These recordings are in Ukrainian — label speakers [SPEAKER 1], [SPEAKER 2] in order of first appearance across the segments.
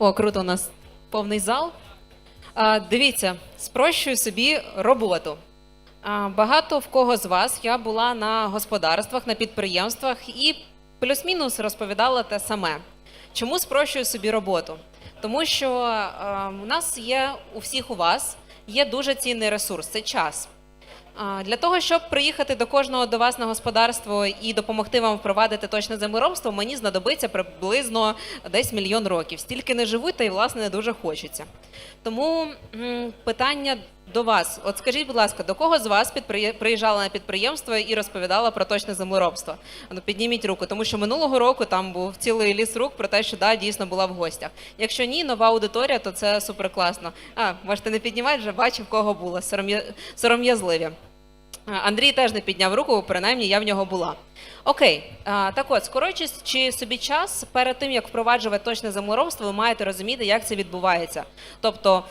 [SPEAKER 1] О, круто, у нас повний зал. А, дивіться, спрощую собі роботу. А, багато в кого з вас я була на господарствах, на підприємствах і плюс-мінус розповідала те саме. Чому спрощую собі роботу? Тому що а, у нас є у всіх у вас є дуже цінний ресурс це час. Для того, щоб приїхати до кожного до вас на господарство і допомогти вам впровадити точне землеробство, мені знадобиться приблизно десь мільйон років. Стільки не живуть, та й власне не дуже хочеться. Тому питання до вас: от скажіть, будь ласка, до кого з вас приїжджала на підприємство і розповідала про точне землеробство? Ну підніміть руку, тому що минулого року там був цілий ліс рук про те, що да, дійсно була в гостях. Якщо ні, нова аудиторія, то це супер класно. А можете не піднімати, вже бачив, кого було. Сором'я- Сором'язливі. Андрій теж не підняв руку, принаймні я в нього була. Окей, так от, скорочуючи собі час, перед тим як впроваджувати точне землеробство, ви маєте розуміти, як це відбувається. Тобто,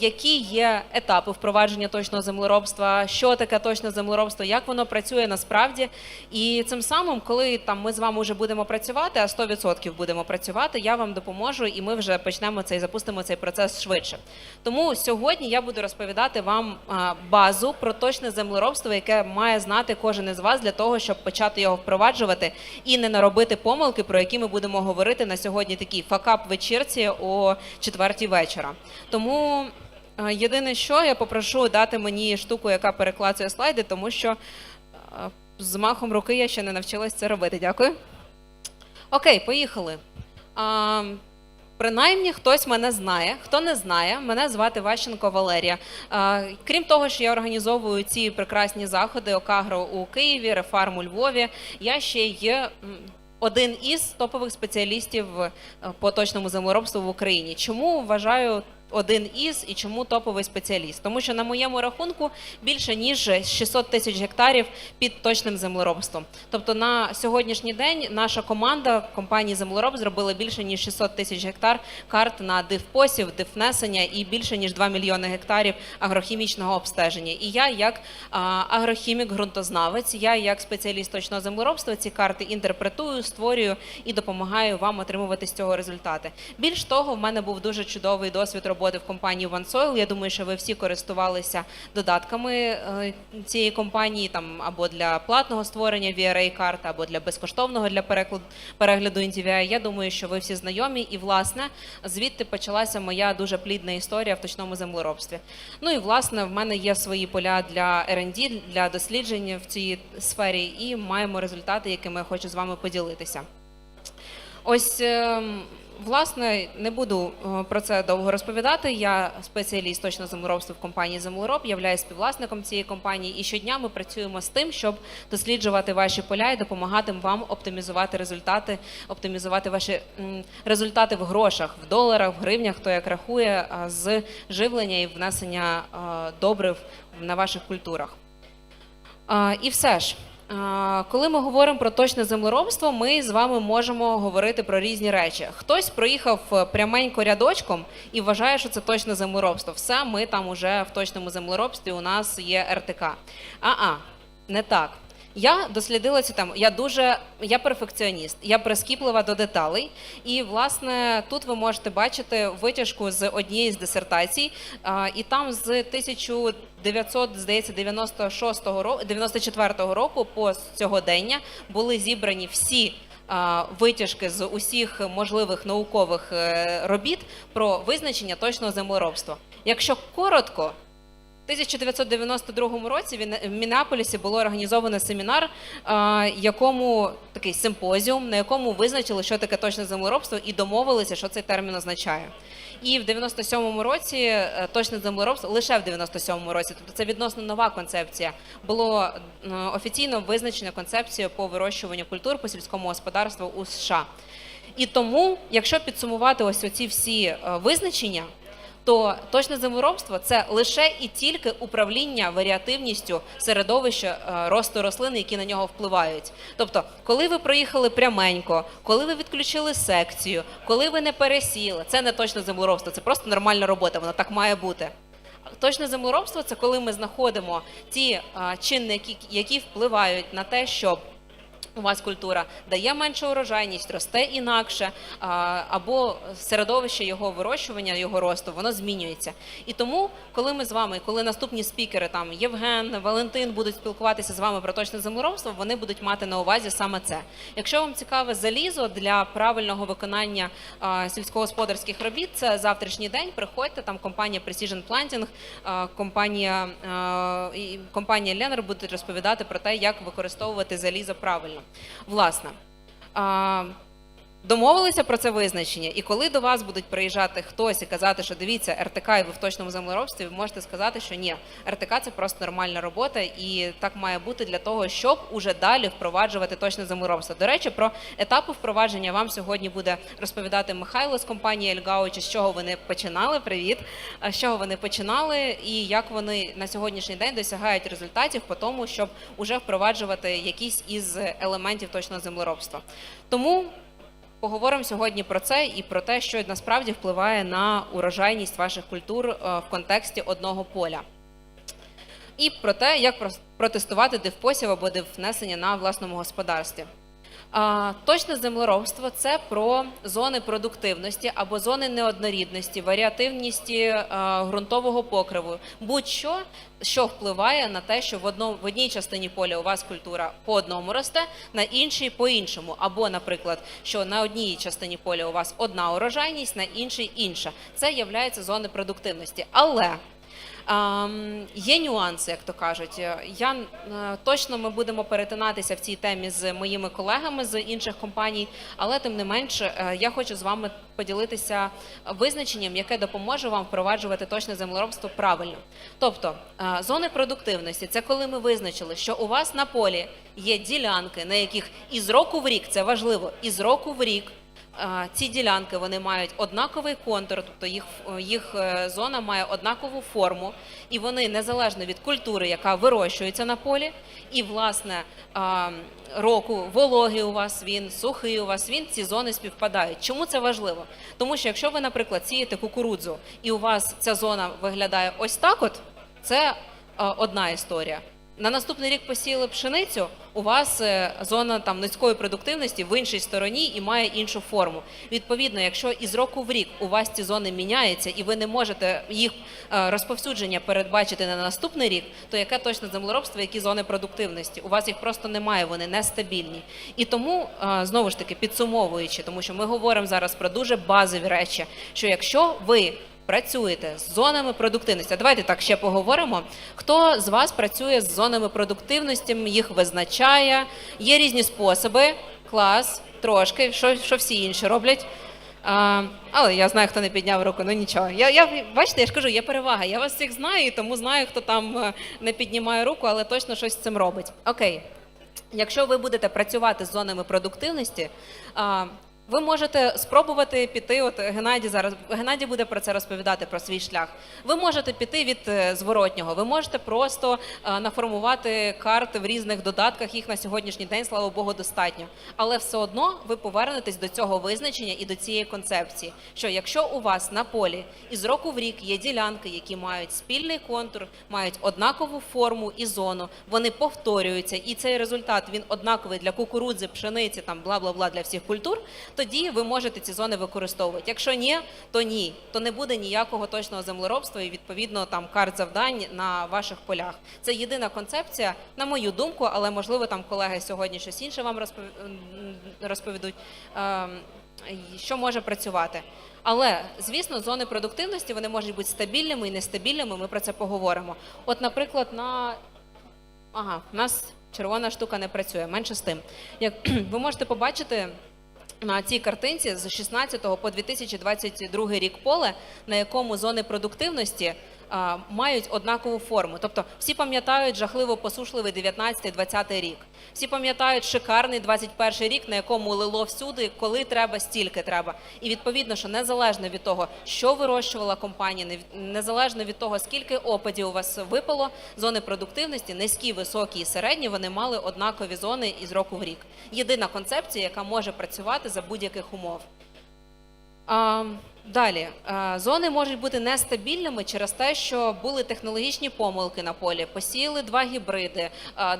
[SPEAKER 1] які є етапи впровадження точного землеробства, що таке точне землеробство, як воно працює насправді. І цим самим, коли там ми з вами вже будемо працювати, а 100% будемо працювати, я вам допоможу, і ми вже почнемо цей запустимо цей процес швидше. Тому сьогодні я буду розповідати вам базу про точне землеробство, яке має знати кожен із вас для того, щоб почати його впроваджувати і не наробити помилки, про які ми будемо говорити на сьогодні. Такій факап вечірці о четвертій вечора. Тому єдине, що я попрошу дати мені штуку, яка переклацує слайди, тому що з махом руки я ще не навчилась це робити. Дякую. Окей, поїхали. Принаймні хтось мене знає. Хто не знає, мене звати Ващенко Валерія. А, Крім того, що я організовую ці прекрасні заходи Окагро у Києві, Рефарм у Львові. Я ще є один із топових спеціалістів е, по точному землеробству в Україні. Чому вважаю один із і чому топовий спеціаліст? Тому що на моєму рахунку більше ніж 600 тисяч гектарів під точним землеробством. Тобто на сьогоднішній день наша команда компанії Землероб зробила більше ніж 600 тисяч гектар карт на дивпосів, дивнесення і більше ніж 2 мільйони гектарів агрохімічного обстеження. І я, як агрохімік, ґрунтознавець, я як спеціаліст точного землеробства ці карти інтерпретую, створюю і допомагаю вам отримувати з цього результати. Більш того, в мене був дуже чудовий досвід роботи в компанії OneSoil. Я думаю, що ви всі користувалися додатками е, цієї компанії там або для платного створення VRA карт, або для безкоштовного для перегляду NTVI. Я думаю, що ви всі знайомі, і власне звідти почалася моя дуже плідна історія в точному землеробстві. Ну і власне в мене є свої поля для R&D, для досліджень в цій сфері, і маємо результати, якими я хочу з вами поділитися. Ось. Власне, не буду е, про це довго розповідати. Я спеціаліст точно землеробства в компанії Землероб, являюсь співвласником цієї компанії, і щодня ми працюємо з тим, щоб досліджувати ваші поля і допомагати вам оптимізувати результати, оптимізувати ваші результати в грошах, в доларах, в гривнях, хто як рахує, з живлення і внесення добрив на ваших культурах. І все ж, коли ми говоримо про точне землеробство, ми з вами можемо говорити про різні речі. Хтось проїхав е, пряменько рядочком і вважає, що це точне землеробство. Все, ми там уже в точному землеробстві у нас є РТК. А-а, не так. Я дослідила цю тему. Я дуже я перфекціоніст, я прискіплива до деталей. І власне тут ви можете бачити витяжку з однієї з дисертацій, і там з 1900, здається, 96 року, 94 року по сьогодення були зібрані всі. Витяжки з усіх можливих наукових е, робіт про визначення точного землеробства. Якщо коротко, 1992 році в Мінneаполісі було організовано семінар, якому такий симпозіум, на якому визначили, що таке точне землеробство, і домовилися, що цей термін означає. І в 97-му році е, точне землеробство, лише в 97-му році, тобто це відносно нова концепція, було е, офіційно визначено концепцію по вирощуванню культур по сільському господарству у США. І тому, якщо підсумувати ось оці всі е, визначення, то точне землеробство це лише і тільки управління варіативністю середовища е, росту рослин, які на нього впливають. Тобто, коли ви проїхали пряменько, коли ви відключили секцію, коли ви не пересіли, це не точне землеробство, це просто нормальна робота, воно так має бути. Точне землеробство це коли ми знаходимо ті а, чинники, які впливають на те, щоб у вас культура дає меншу урожайність, росте інакше, або середовище його вирощування, його росту, воно змінюється. І тому, коли ми з вами, коли наступні спікери, там Євген, Валентин будуть спілкуватися з вами про точне землеробство, вони будуть мати на увазі саме це. Якщо вам цікаве залізо для правильного виконання сільськогосподарських робіт, це завтрашній день. Приходьте, там компанія Precision Planting, компанія, компанія Ленер буде розповідати про те, як використовувати залізо правильно. Власне. Домовилися про це визначення, і коли до вас будуть приїжджати хтось і казати, що дивіться, РТК і ви в точному землеробстві, ви можете сказати, що ні, РТК це просто нормальна робота, і так має бути для того, щоб уже далі впроваджувати точне землеробство. До речі, про етапи впровадження вам сьогодні буде розповідати Михайло з компанії Ельгауч, з чого вони починали. Привіт, з чого вони починали, і як вони на сьогоднішній день досягають результатів по тому, щоб уже впроваджувати якісь із елементів точного землеробства. Тому Поговоримо сьогодні про це і про те, що насправді впливає на урожайність ваших культур е, в контексті одного поля. І про те, як протестувати дивпосів або диввнесення на власному господарстві. Точне землеробство це про зони продуктивності або зони неоднорідності, варіативності е, ґрунтового покриву, будь-що, що впливає на те, що в, одному, в одній частині поля у вас культура по одному росте, на іншій по іншому. Або, наприклад, що на одній частині поля у вас одна урожайність, на іншій інша. Це є зони продуктивності. Але є нюанси, як то кажуть. Я е, точно ми будемо перетинатися в цій темі з моїми колегами з інших компаній, але тим не менш, е, я хочу з вами поділитися визначенням, яке допоможе вам впроваджувати точне землеробство правильно. Тобто е, зони продуктивності це коли ми визначили, що у вас на полі є ділянки, на яких із року в рік це важливо, із року в рік. Ці ділянки вони мають однаковий контур, тобто їх, їх е, зона має однакову форму, і вони незалежно від культури, яка вирощується на полі, і власне року вологий у вас він, сухий у вас він, ці зони співпадають. Чому це важливо? Тому що якщо ви, наприклад, сієте кукурудзу, і у вас ця зона виглядає ось так, от це одна історія. На наступний рік посіяли пшеницю, у вас е, зона там низької продуктивності в іншій стороні і має іншу форму. Відповідно, якщо із року в рік у вас ці зони міняються і ви не можете їх е, розповсюдження передбачити на наступний рік, то яке точно землеробство, які зони продуктивності? У вас їх просто немає, вони нестабільні. І тому е, знову ж таки підсумовуючи, тому що ми говоримо зараз про дуже базові речі, що якщо ви працюєте з зонами продуктивності. Давайте так ще поговоримо. Хто з вас працює з зонами продуктивності, їх визначає? Є різні способи. Клас, трошки, що, що всі інші роблять. А, але я знаю, хто не підняв руку, ну нічого. Я, я, бачите, я ж кажу, є перевага. Я вас всіх знаю, і тому знаю, хто там е, не піднімає руку, але точно щось з цим робить. Окей. Якщо ви будете працювати з зонами продуктивності, ви можете спробувати піти. От Геннадій зараз Геннадій буде про це розповідати про свій шлях. Ви можете піти від е, зворотнього. Ви можете просто е, наформувати карти в різних додатках. Їх на сьогоднішній день, слава Богу, достатньо. Але все одно ви повернетесь до цього визначення і до цієї концепції. Що якщо у вас на полі із року в рік є ділянки, які мають спільний контур, мають однакову форму і зону, вони повторюються, і цей результат він однаковий для кукурудзи, пшениці, там бла бла бла для всіх культур. Тоді ви можете ці зони використовувати. Якщо ні, то ні, то не буде ніякого точного землеробства і відповідно там карт завдань на ваших полях. Це єдина концепція, на мою думку, але можливо там колеги сьогодні щось інше вам розповідуть. ем, Що може працювати, але звісно, зони продуктивності вони можуть бути стабільними і нестабільними. Ми про це поговоримо. От, наприклад, на ага, у нас червона штука не працює. Менше з тим. Як ви можете побачити на цій картинці з 16 по 2022 рік поле, на якому зони продуктивності мають однакову форму. Тобто всі пам'ятають жахливо посушливий 19-20 рік. Всі пам'ятають шикарний 21 рік, на якому лило всюди, коли треба, стільки треба. І відповідно, що незалежно від того, що вирощувала компанія, незалежно від того, скільки опадів у вас випало, зони продуктивності, низькі, високі і середні, вони мали однакові зони із року в рік. Єдина концепція, яка може працювати за будь-яких умов. А, далі, зони можуть бути нестабільними через те, що були технологічні помилки на полі, посіяли два гібриди,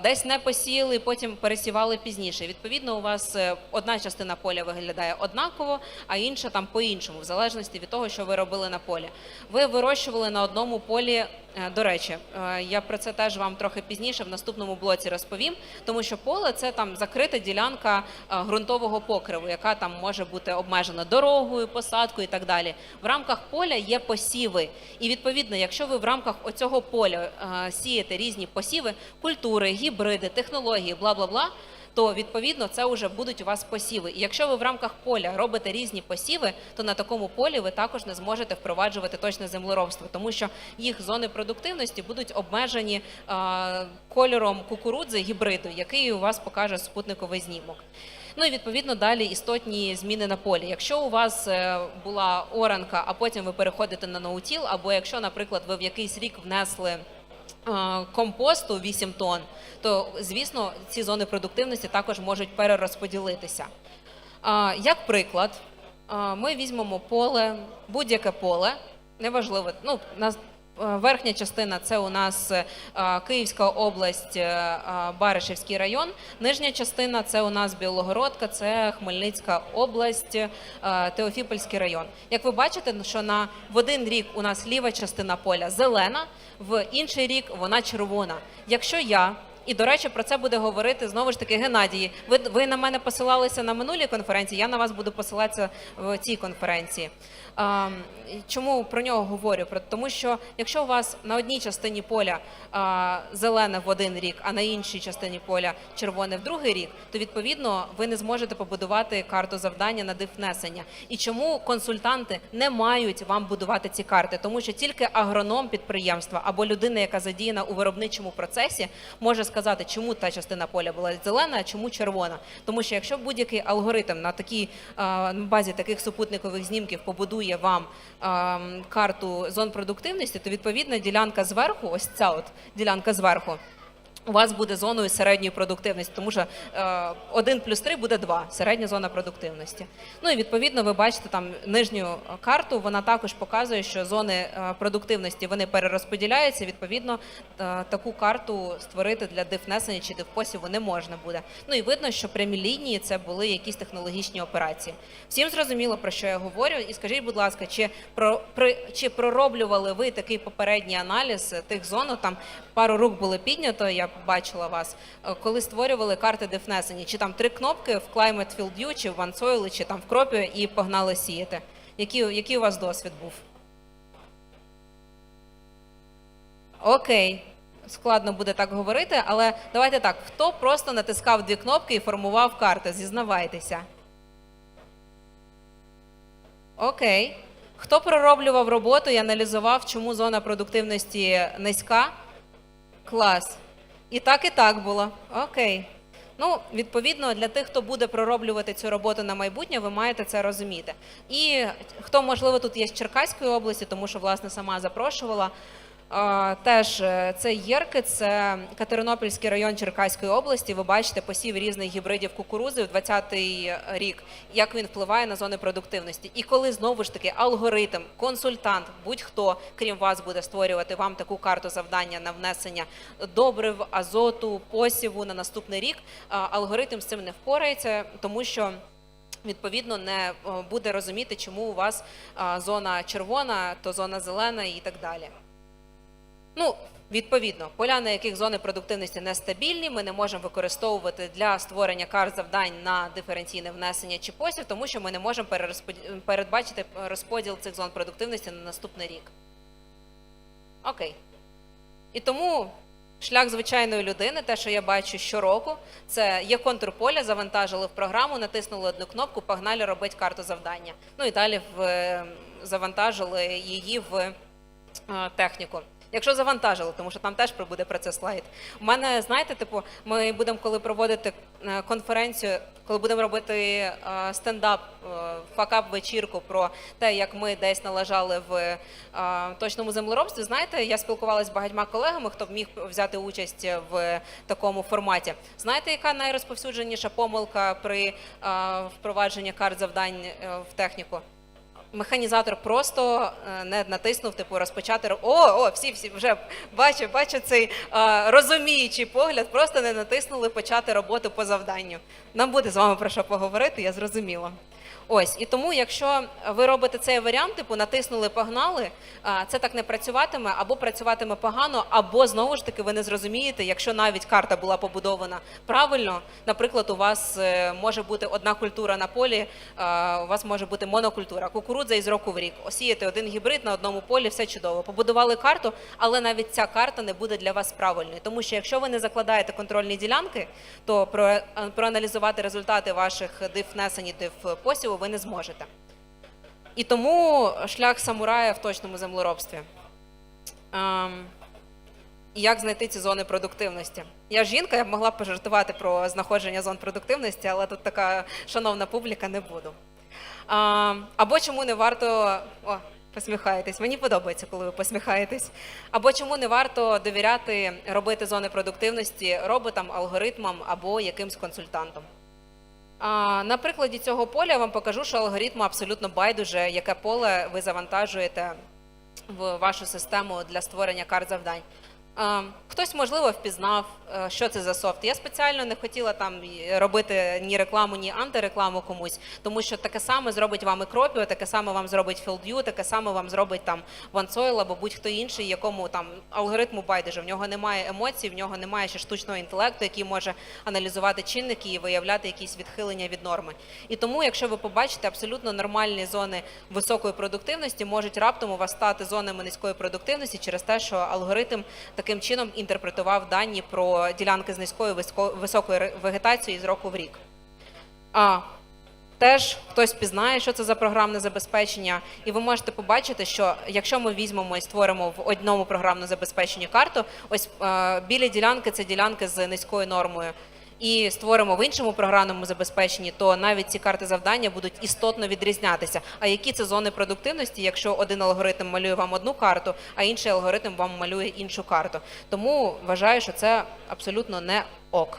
[SPEAKER 1] десь не посіяли, потім пересівали пізніше. Відповідно, у вас е, одна частина поля виглядає однаково, а інша там по-іншому, в залежності від того, що ви робили на полі. Ви вирощували на одному полі. е, До речі, е, я про це теж вам трохи пізніше в наступному блоці розповім, тому що поле це там закрита ділянка е, ґрунтового покриву, яка там може бути обмежена дорогою, посадкою і так далі. В рамках поля є посіви, і відповідно, якщо ви в рамках оцього поля е, сієте різні посіви, культури, гібриди, технології, бла бла бла. То відповідно це вже будуть у вас посіви. І якщо ви в рамках поля робите різні посіви, то на такому полі ви також не зможете впроваджувати точне землеробство, тому що їх зони продуктивності будуть обмежені е, кольором кукурудзи гібриду, який у вас покаже спутниковий знімок. Ну і відповідно далі істотні зміни на полі. Якщо у вас е, була оранка, а потім ви переходите на ноутіл, або якщо, наприклад, ви в якийсь рік внесли е, компосту 8 тонн, то звісно ці зони продуктивності також можуть перерозподілитися. Як приклад, ми візьмемо поле, будь-яке поле, неважливо, ну, верхня частина це у нас е, Київська область, е, е, Баришівський район. Нижня частина це у нас Білогородка, це Хмельницька область, е, Теофіпольський район. Як ви бачите, ну, що на в один рік у нас ліва частина поля зелена, в інший рік вона червона. Якщо я і до речі, про це буде говорити знову ж таки Геннадій. Ви, ви на мене посилалися на минулій конференції. Я на вас буду посилатися в цій конференції. А, чому про нього говорю? Тому, що якщо у вас на одній частині поля а, зелене в один рік, а на іншій частині поля червоне в другий рік, то відповідно ви не зможете побудувати карту завдання на дифнесення. І чому консультанти не мають вам будувати ці карти? Тому що тільки агроном підприємства або людина, яка задіяна у виробничому процесі, може сказати, чому та частина поля була зелена, а чому червона. Тому що якщо будь-який алгоритм на такій на базі таких супутникових знімків побудує вам карту зон продуктивності, то відповідна ділянка зверху, ось ця от ділянка зверху. У вас буде зоною середньої продуктивності, тому що е, 1 плюс 3 буде 2, середня зона продуктивності. Ну і відповідно ви бачите там нижню карту, вона також показує, що зони е, продуктивності вони перерозподіляються. Відповідно, е, таку карту створити для дифнесення чи дифпосіву не можна буде. Ну і видно, що прямі лінії це були якісь технологічні операції. Всім зрозуміло про що я говорю, і скажіть, будь ласка, чи про при чи пророблювали ви такий попередній аналіз тих зон? Там пару рук було піднято. Я бачила вас, е, коли створювали карти дифнесені, чи там три кнопки в Climate Field View, чи в OneSoil, чи там в кропі і погнали сіяти. Який, який у вас досвід був? Окей. Складно буде так говорити, але давайте так. Хто просто натискав дві кнопки і формував карти? Зізнавайтеся. Окей. Хто пророблював роботу і аналізував, чому зона продуктивності низька? Клас. І так, і так було. Окей. Ну, відповідно, для тих, хто буде пророблювати цю роботу на майбутнє, ви маєте це розуміти. І хто, можливо, тут є з Черкаської області, тому що, власне, сама запрошувала. Теж е, це Єрки, це Катеринопільський район Черкаської області. Ви бачите посів різних гібридів кукурузи в 20-й рік, як він впливає на зони продуктивності. І коли знову ж таки алгоритм, консультант, будь-хто крім вас буде створювати вам таку карту завдання на внесення добрив, азоту, посіву на наступний рік, алгоритм з цим не впорається, тому що. Відповідно, не буде розуміти, чому у вас зона червона, то зона зелена і так далі. Ну, відповідно, поля, на яких зони продуктивності нестабільні, ми не можемо використовувати для створення карт завдань на диференційне внесення чи посів, тому що ми не можемо передбачити розподіл цих зон продуктивності на наступний рік. Окей. І тому шлях звичайної людини, те, що я бачу щороку, це є контур поля, завантажили в програму, натиснули одну кнопку, погнали робити карту завдання. Ну і далі в, е, завантажили її в е, техніку. Якщо завантажили, тому що там теж буде про це слайд. У мене, знаєте, типу, ми будемо, коли проводити е, конференцію, коли будемо робити е, стендап, е, факап-вечірку про те, як ми десь налажали в точному землеробстві. Знаєте, я спілкувалася з багатьма колегами, хто б міг взяти участь в такому форматі. Знаєте, яка найрозповсюдженіша помилка при впровадженні карт завдань в техніку? Механізатор просто е, не натиснув, типу, розпочати. ро- О, о, всі, всі вже бачу, бачу цей е, розуміючий погляд, просто не натиснули почати роботу по завданню. Нам буде з вами про що поговорити, я зрозуміла. Ось і тому, якщо ви робите цей варіант, типу натиснули, погнали, а, це так не працюватиме, або працюватиме погано, або знову ж таки ви не зрозумієте, якщо навіть карта була побудована правильно. Наприклад, у вас е, може бути одна культура на полі, а, у вас може бути монокультура, кукурудза із року в рік. Осіяти один гібрид на одному полі, все чудово. Побудували карту, але навіть ця карта не буде для вас правильною, тому що якщо ви не закладаєте контрольні ділянки, то про, е, проаналізувати результати ваших див внесені див посіву ви не зможете. І тому шлях самурая в точному землеробстві. Ем, як знайти ці зони продуктивності? Я жінка, я б могла пожартувати про знаходження зон продуктивності, але тут така шановна публіка не буду. Або чому не варто. О, посміхаєтесь. Мені подобається, коли ви посміхаєтесь. Або чому не варто довіряти робити зони продуктивності роботам, алгоритмам або якимсь консультантам. На прикладі цього поля я вам покажу, що алгоритму абсолютно байдуже, яке поле ви завантажуєте в вашу систему для створення карт завдань. Хтось, можливо, впізнав, е, що це за софт. Я спеціально не хотіла там робити ні рекламу, ні антирекламу комусь, тому що таке саме зробить вам і Кропіо, таке саме вам зробить FieldView, таке саме вам зробить там OneSoil або будь-хто інший, якому там алгоритму байдуже. В нього немає емоцій, в нього немає ще штучного інтелекту, який може аналізувати чинники і виявляти якісь відхилення від норми. І тому, якщо ви побачите абсолютно нормальні зони високої продуктивності, можуть раптом у вас стати зонами низької продуктивності через те, що алгоритм таким чином інтерпретував дані про ділянки з низькою високою вегетацією з року в рік. А теж хтось пізнає, що це за програмне забезпечення, і ви можете побачити, що якщо ми візьмемо і створимо в одному програмному забезпеченні карту, ось е, білі ділянки це ділянки з низькою нормою. І створимо в іншому програмному забезпеченні, то навіть ці карти завдання будуть істотно відрізнятися. А які це зони продуктивності, якщо один алгоритм малює вам одну карту, а інший алгоритм вам малює іншу карту? Тому вважаю, що це абсолютно не ок.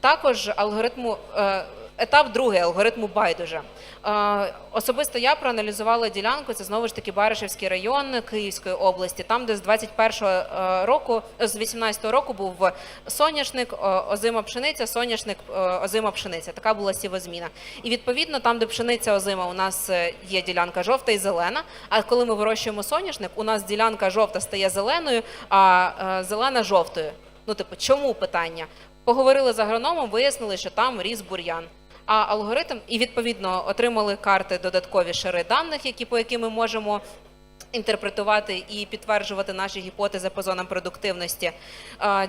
[SPEAKER 1] Також алгоритму е, етап другий алгоритму байдуже. Е, особисто я проаналізувала ділянку. Це знову ж таки Баришевський район Київської області, там, де з 21-го е, року, з 18-го року був соняшник, е, озима пшениця, соняшник, е, озима пшениця. Така була сівозміна. І відповідно, там, де пшениця озима, у нас е, є ділянка жовта і зелена. А коли ми вирощуємо соняшник, у нас ділянка жовта стає зеленою, а е, зелена жовтою. Ну, типу, чому питання? Поговорили з агрономом, вияснили, що там ріс бур'ян. А алгоритм і відповідно отримали карти додаткові шари даних, які по яким ми можемо інтерпретувати і підтверджувати наші гіпотези по зонам продуктивності.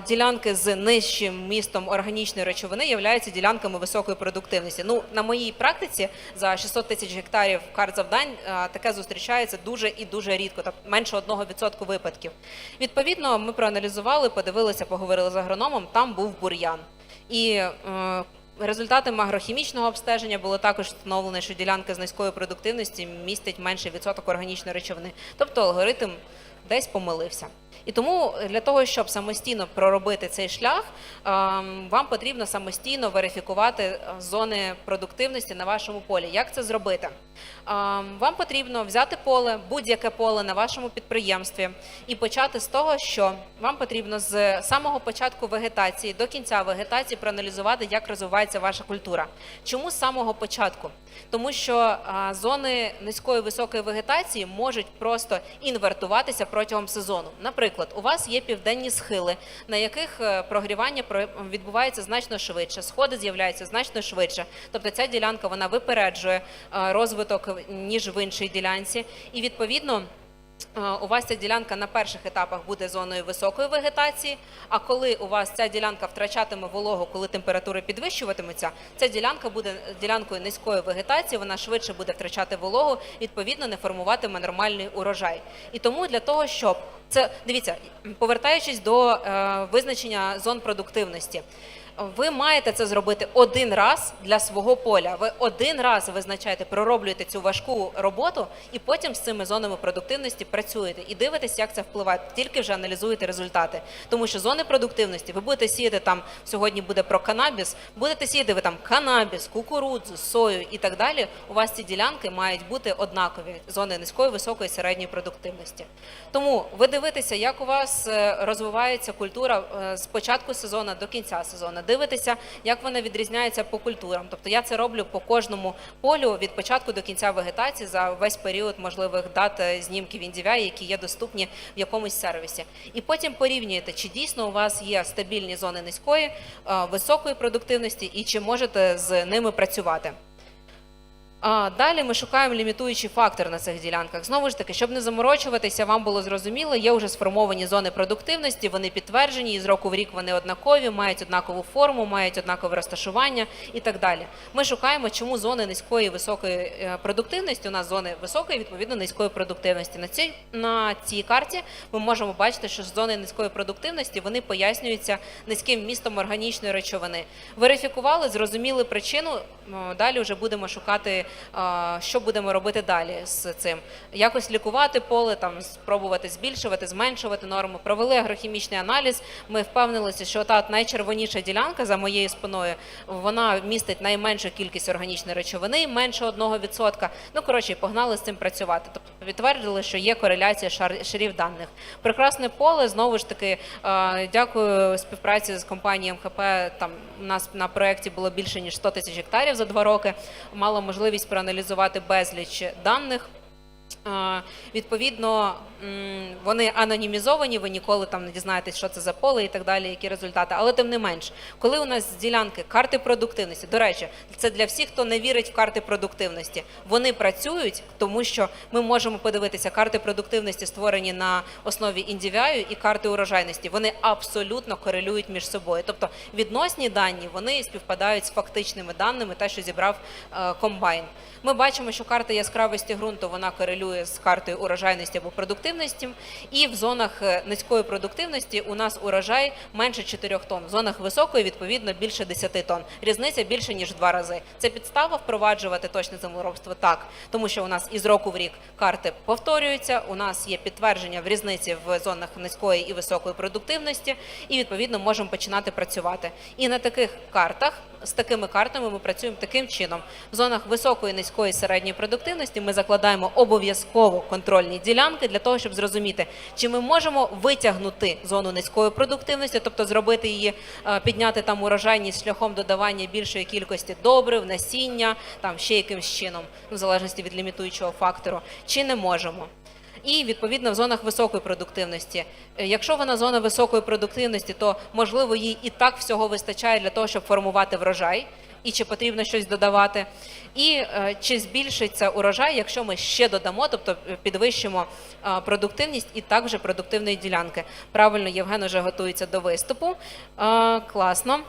[SPEAKER 1] Ділянки з нижчим містом органічної речовини являються ділянками високої продуктивності. Ну на моїй практиці за 600 тисяч гектарів карт завдань таке зустрічається дуже і дуже рідко, так менше 1% випадків. Відповідно, ми проаналізували, подивилися, поговорили з агрономом. Там був бур'ян. І е, результатами агрохімічного обстеження було також встановлено, що ділянка з низькою продуктивності містять менший відсоток органічної речовини. Тобто алгоритм десь помилився. І тому для того, щоб самостійно проробити цей шлях, ем, вам потрібно самостійно верифікувати е, зони продуктивності на вашому полі. Як це зробити? Ем, Вам потрібно взяти поле, будь-яке поле на вашому підприємстві, і почати з того, що вам потрібно з самого початку вегетації до кінця вегетації проаналізувати, як розвивається ваша культура. Чому з самого початку? Тому що зони низької високої вегетації можуть просто інвертуватися протягом сезону. Наприклад, у вас є південні схили, на яких е, прогрівання про- відбувається значно швидше, сходи з'являються значно швидше. Тобто ця ділянка вона випереджує е, розвиток ніж в іншій ділянці, і відповідно. Е, У вас ця ділянка на перших етапах буде зоною високої вегетації. А коли у вас ця ділянка втрачатиме вологу, коли температури підвищуватимуться, ця ділянка буде ділянкою низької вегетації, вона швидше буде втрачати вологу, відповідно не формуватиме нормальний урожай. І тому для того, щоб це дивіться, повертаючись до е, визначення зон продуктивності. Ви маєте це зробити один раз для свого поля. Ви один раз визначаєте, пророблюєте цю важку роботу, і потім з цими зонами продуктивності працюєте і дивитесь, як це впливає. Тільки вже аналізуєте результати. Тому що зони продуктивності ви будете сіяти там сьогодні буде про канабіс, будете сіяти ви там канабіс, кукурудзу, сою і так далі. У вас ці ділянки мають бути однакові зони низької, високої, середньої продуктивності. Тому ви дивитеся, як у вас е, розвивається культура е, з початку сезону до кінця сезону. Дивитеся, як вона відрізняється по культурам. Тобто я це роблю по кожному полю від початку до кінця вегетації за весь період можливих дат е, знімків індівяй, які є доступні в якомусь сервісі. І потім порівнюєте, чи дійсно у вас є стабільні зони низької, е, високої продуктивності і чи можете з ними працювати. А далі ми шукаємо лімітуючий фактор на цих ділянках. Знову ж таки, щоб не заморочуватися, вам було зрозуміло, є вже сформовані зони продуктивності, вони підтверджені, і з року в рік вони однакові, мають однакову форму, мають однакове розташування і так далі. Ми шукаємо, чому зони низької високої е, продуктивності. У нас зони високої, відповідно низької продуктивності. На цій на цій карті ми можемо бачити, що зони низької продуктивності вони пояснюються низьким вмістом органічної речовини. Верифікували, зрозуміли причину. Далі вже будемо шукати, що будемо робити далі з цим. Якось лікувати поле, там спробувати збільшувати, зменшувати норму. Провели агрохімічний аналіз. Ми впевнилися, що та найчервоніша ділянка за моєю спиною вона містить найменшу кількість органічної речовини, менше 1%. Ну коротше, погнали з цим працювати. Тобто підтвердили, що є кореляція шар- шарів даних. Прекрасне поле знову ж таки. Дякую співпраці з компанією МХП. Там у нас на проєкті було більше ніж 100 тисяч гектарів за два роки. Мала можливість проаналізувати безліч даних. Е, Відповідно, вони анонімізовані, ви ніколи там не дізнаєтесь, що це за поле і так далі, які результати. Але тим не менш, коли у нас ділянки карти продуктивності, до речі, це для всіх, хто не вірить в карти продуктивності. Вони працюють, тому що ми можемо подивитися, карти продуктивності створені на основі індивіаю і карти урожайності. Вони абсолютно корелюють між собою. Тобто відносні дані вони співпадають з фактичними даними, те, що зібрав е, комбайн. Ми бачимо, що карта яскравості ґрунту вона корелює з картою урожайності або продуктивності. І в зонах е, низької продуктивності у нас урожай менше 4 тонн. В зонах високої, відповідно, більше 10 тонн. Різниця більше ніж в два рази. Це підстава впроваджувати точне землеробство так, тому що у нас із року в рік карти повторюються. У нас є підтвердження в різниці в зонах низької і високої продуктивності, і відповідно можемо починати працювати. І на таких картах з такими картами ми працюємо таким чином. В зонах високої, низької, середньої продуктивності ми закладаємо обов'язково контрольні ділянки для того, щоб зрозуміти, чи ми можемо витягнути зону низької продуктивності, тобто зробити її, е, підняти там урожайність шляхом додавання більшої кількості добрив, насіння, там ще якимсь чином, в залежності від лімітуючого фактору, чи не можемо. І відповідно в зонах високої продуктивності. Е, Якщо вона зона високої продуктивності, то можливо їй і так всього вистачає для того, щоб формувати врожай, і чи потрібно щось додавати, і е, чи збільшиться урожай, якщо ми ще додамо, тобто е, підвищимо продуктивність і також продуктивної ділянки. Правильно, Євген уже готується до виступу. Класно.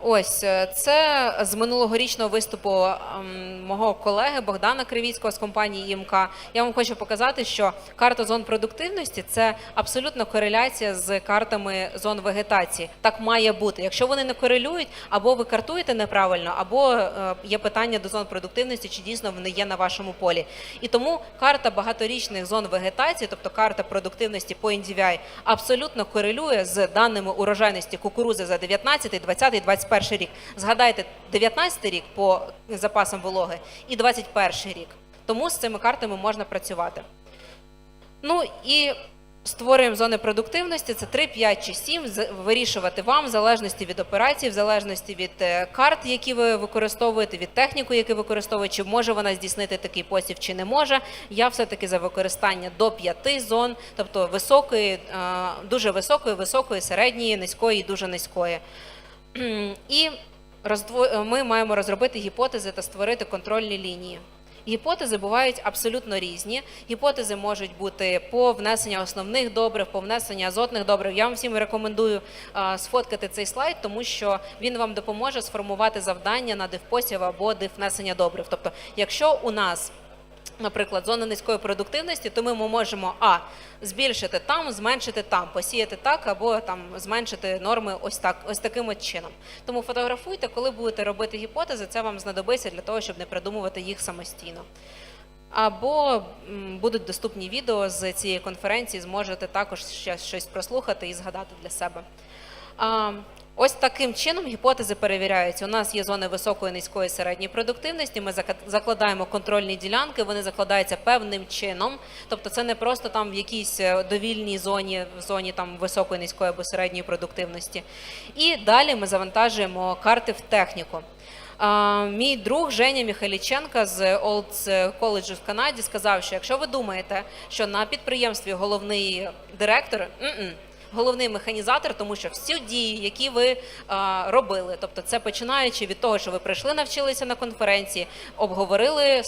[SPEAKER 1] Ось е, це з минулогорічного виступу ем, мого колеги Богдана Кривіцького з компанії ІМК. Я вам хочу показати, що карта зон продуктивності це абсолютно кореляція з картами зон вегетації. Так має бути. Якщо вони не корелюють, або ви картуєте неправильно, або е, є питання до зон продуктивності, чи дійсно вони є на вашому полі. І тому карта багаторічних зон вегетації, тобто карта продуктивності по NDVI, абсолютно корелює з даними урожайності кукурузи за 19, 20, 21 рік. Згадайте 19 рік по запасам вологи і 21 рік. Тому з цими картами можна працювати. Ну і створюємо зони продуктивності. Це 3, 5 чи 7. Вирішувати вам в залежності від операції, в залежності від е, карт, які ви використовуєте, від техніки, яку використовуєте, чи може вона здійснити такий посів, чи не може. Я все-таки за використання до 5 зон, тобто високої, е, дуже високої, високої, середньої, низької і дуже низької. І роздво- ми маємо розробити гіпотези та створити контрольні лінії. Гіпотези бувають абсолютно різні. Гіпотези можуть бути по внесенню основних добрив, по внесенню азотних добрив. Я вам всім рекомендую сфоткати цей слайд, тому що він вам допоможе сформувати завдання на дивпосів або див внесення добрив. Тобто, якщо у нас наприклад, зона низької продуктивності, то ми можемо а збільшити там, зменшити там, посіяти так або там зменшити норми ось так, ось таким от чином. Тому фотографуйте, коли будете робити гіпотези, це вам знадобиться для того, щоб не придумувати їх самостійно. Або будуть доступні відео з цієї конференції, зможете також ще щось прослухати і згадати для себе. Ось таким чином гіпотези перевіряються. У нас є зони високої, низької, середньої продуктивності. Ми закладаємо контрольні ділянки, вони закладаються певним чином. Тобто, це не просто там в якійсь е, довільній зоні, в зоні там високої, низької або середньої продуктивності. І далі ми завантажуємо карти в техніку. Мій друг Женя Міхайліченка з Old College в Канаді сказав, що якщо ви думаєте, що на підприємстві головний директор, м-м, головний механізатор, тому що всі дії, які ви а, робили, тобто це починаючи від того, що ви прийшли, навчилися на конференції, обговорили, е,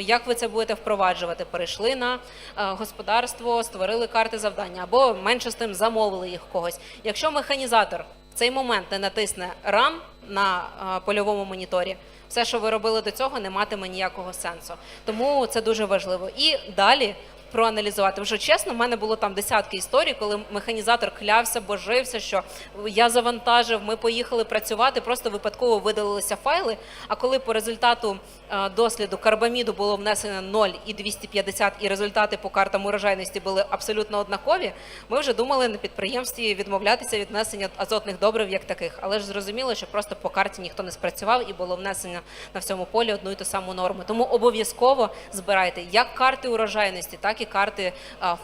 [SPEAKER 1] як ви це будете впроваджувати, перейшли на е, господарство, створили карти завдання, або менше з тим замовили їх когось. Якщо механізатор в цей момент не натисне RAM на а, польовому моніторі, все, що ви робили до цього, не матиме ніякого сенсу. Тому це дуже важливо. І далі проаналізувати. Що чесно, в мене було там десятки історій, коли механізатор клявся, божився, що я завантажив, ми поїхали працювати, просто випадково видалилися файли. А коли по результату е, досліду карбаміду було внесено 0 і 250, і результати по картам урожайності були абсолютно однакові, ми вже думали на підприємстві відмовлятися від внесення азотних добрив як таких. Але ж зрозуміло, що просто по карті ніхто не спрацював і було внесено на всьому полі одну і ту саму норму. Тому обов'язково збирайте як карти урожайності, так і карти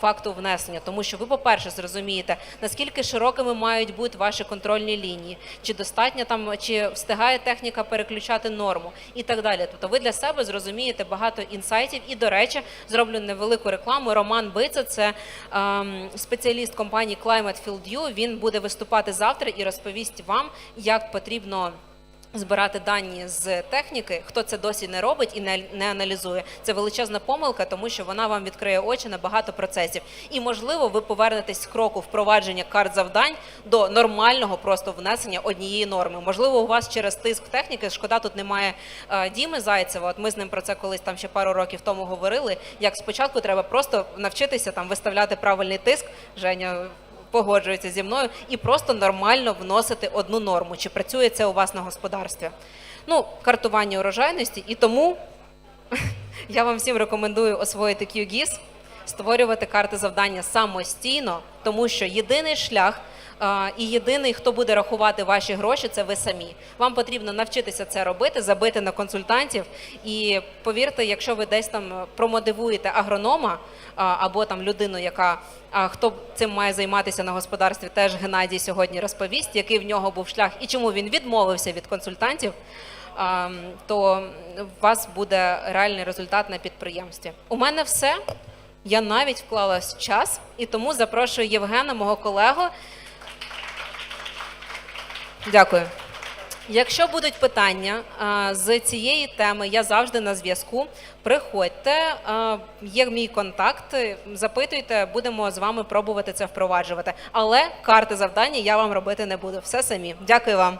[SPEAKER 1] факту внесення. Тому що ви, по-перше, зрозумієте, наскільки широкими мають бути ваші контрольні лінії, чи достатньо там, чи встигає техніка переключати норму і так далі. Тобто ви для себе зрозумієте багато інсайтів. І, до речі, зроблю невелику рекламу. Роман Бица, це ем, спеціаліст компанії Climate Field View. Він буде виступати завтра і розповість вам, як потрібно. Збирати дані з техніки, хто це досі не робить і не, не аналізує, це величезна помилка, тому що вона вам відкриє очі на багато процесів. І можливо, ви повернетесь з кроку впровадження карт завдань до нормального просто внесення однієї норми. Можливо, у вас через тиск техніки, шкода, тут немає е, Діми Зайцева. От ми з ним про це колись там ще пару років тому говорили. Як спочатку треба просто навчитися там виставляти правильний тиск. Женя погоджується зі мною і просто нормально вносити одну норму. Чи працює це у вас на господарстві? Ну, картування урожайності, і тому я вам всім рекомендую освоїти QGIS, створювати карти завдання самостійно, тому що єдиний шлях. І єдиний, хто буде рахувати ваші гроші, це ви самі. Вам потрібно навчитися це робити, забити на консультантів. І повірте, якщо ви десь там промотивуєте агронома або там людину, яка хто цим має займатися на господарстві, теж Геннадій сьогодні розповість, який в нього був шлях і чому він відмовився від консультантів. То у вас буде реальний результат на підприємстві. У мене все. Я навіть вклала час і тому запрошую Євгена, мого колегу. Дякую. Якщо будуть питання з цієї теми, я завжди на зв'язку. Приходьте, є мій контакт, запитуйте, будемо з вами пробувати це впроваджувати. Але карти завдання я вам робити не буду. Все самі. Дякую вам.